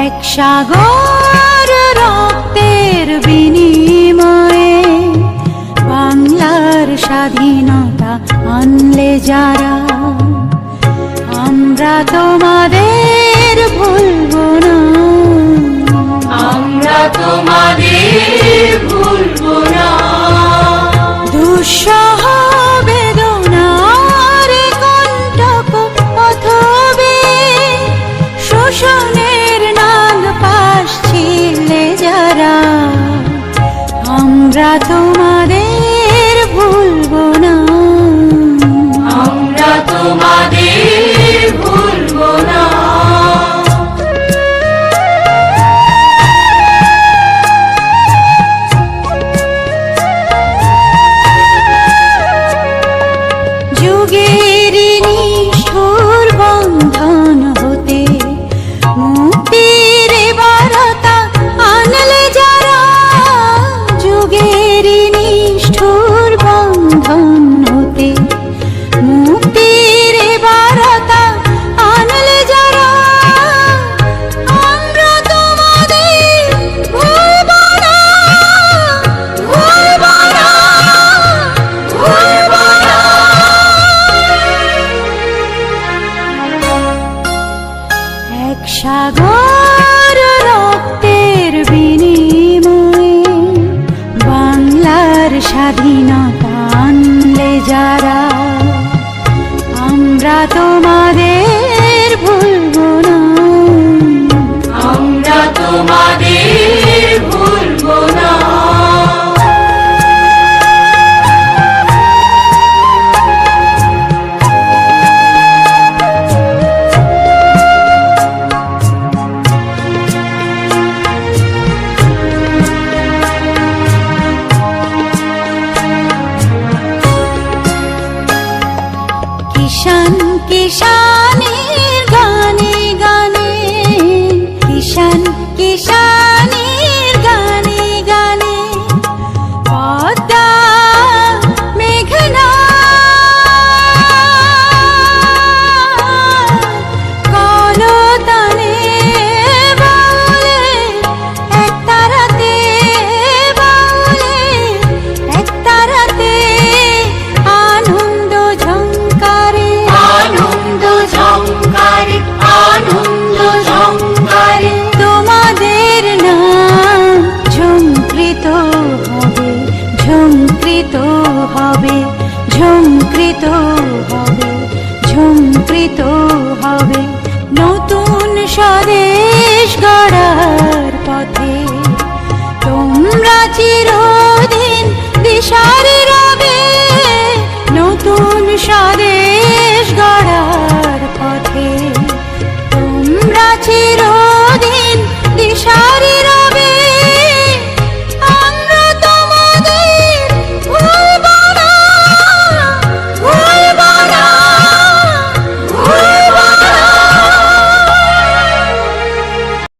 এক সাগর রক্তের বিনিময়ে বাংলার স্বাধীনতা আনলে যারা আমরা তোমাদের সারা তোমার ঝুমকৃত হবে ঝুমকৃত হবে ঝুমকৃত হবে। নতুন স্বরে